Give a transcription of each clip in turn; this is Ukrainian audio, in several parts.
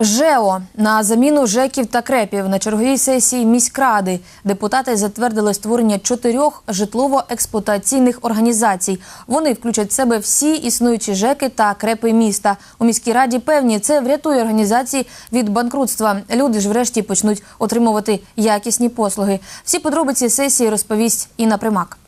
ЖЕО на заміну ЖЕКів та КРЕПів на черговій сесії міськради депутати затвердили створення чотирьох житлово-експлуатаційних організацій. Вони включать в себе всі існуючі ЖЕКи та КРЕПи міста. У міській раді певні це врятує організації від банкрутства. Люди ж врешті почнуть отримувати якісні послуги. Всі подробиці сесії розповість Інна Примак.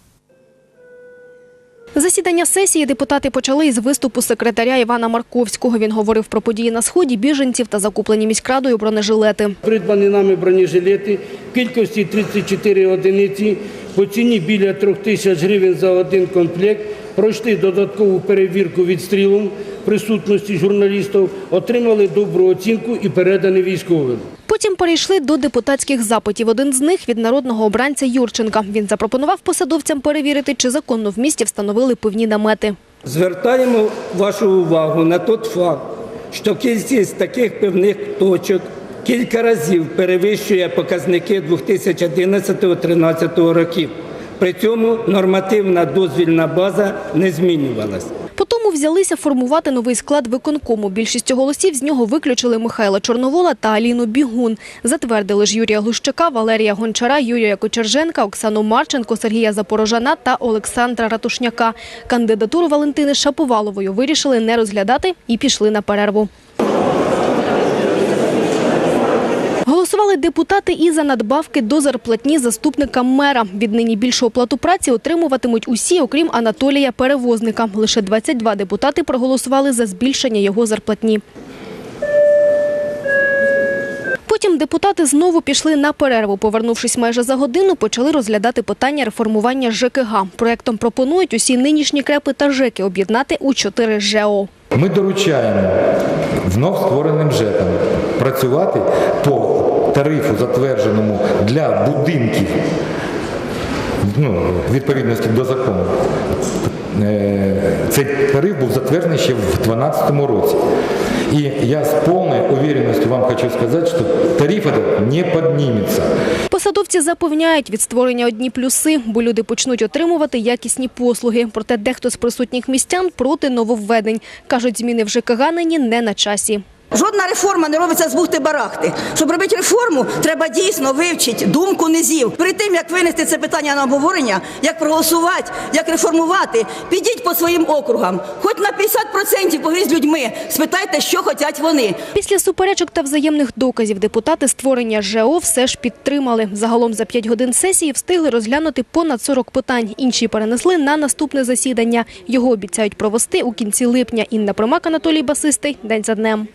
Засідання сесії депутати почали із виступу секретаря Івана Марковського. Він говорив про події на сході, біженців та закуплені міськрадою бронежилети. Придбані нами бронежилети в кількості 34 одиниці по ціні біля 3 тисяч гривень за один комплект. Пройшли додаткову перевірку відстрілом присутності журналістів, отримали добру оцінку і передані військовим. Потім перейшли до депутатських запитів. Один з них від народного обранця Юрченка. Він запропонував посадовцям перевірити, чи законно в місті встановили пивні намети. Звертаємо вашу увагу на той факт, що кількість таких певних точок кілька разів перевищує показники 2011-2013 років. При цьому нормативна дозвільна база не змінювалась. Потому взялися формувати новий склад виконкому. Більшістю голосів з нього виключили Михайла Чорновола та Аліну Бігун. Затвердили ж Юрія Глущака, Валерія Гончара, Юрія Кочерженка, Оксану Марченко, Сергія Запорожана та Олександра Ратушняка. Кандидатуру Валентини Шаповалової вирішили не розглядати і пішли на перерву. Голосували депутати і за надбавки до зарплатні заступника мера. Віднині більшу оплату праці отримуватимуть усі, окрім Анатолія Перевозника. Лише 22 депутати проголосували за збільшення його зарплатні. Потім депутати знову пішли на перерву. Повернувшись майже за годину, почали розглядати питання реформування ЖКГ. Проектом пропонують усі нинішні крепи та ЖЕКи об'єднати у чотири ЖЕО. Ми доручаємо внов створеним ЖЕКам працювати по тарифу, затвердженому для будинків ну, відповідності до закону. Е, Цей тариф був затверджений ще в 2012 році. І я з повною уверенностью вам хочу сказати, що тариф не підніметься. Посадовці запевняють, від створення одні плюси, бо люди почнуть отримувати якісні послуги. Проте дехто з присутніх містян проти нововведень. Кажуть, зміни в ЖКГ нині не на часі. Жодна реформа не робиться з бухти-барахти. Щоб робити реформу, треба дійсно вивчити думку низів. Перед тим, як винести це питання на обговорення, як проголосувати, як реформувати, підіть по своїм округам. Хоч на 50% поговоріть з людьми, спитайте, що хочуть вони. Після суперечок та взаємних доказів депутати створення ЖЕО все ж підтримали. Загалом за 5 годин сесії встигли розглянути понад 40 питань. Інші перенесли на наступне засідання. Його обіцяють провести у кінці липня. Інна Примак, Анатолій Басистий. День за днем.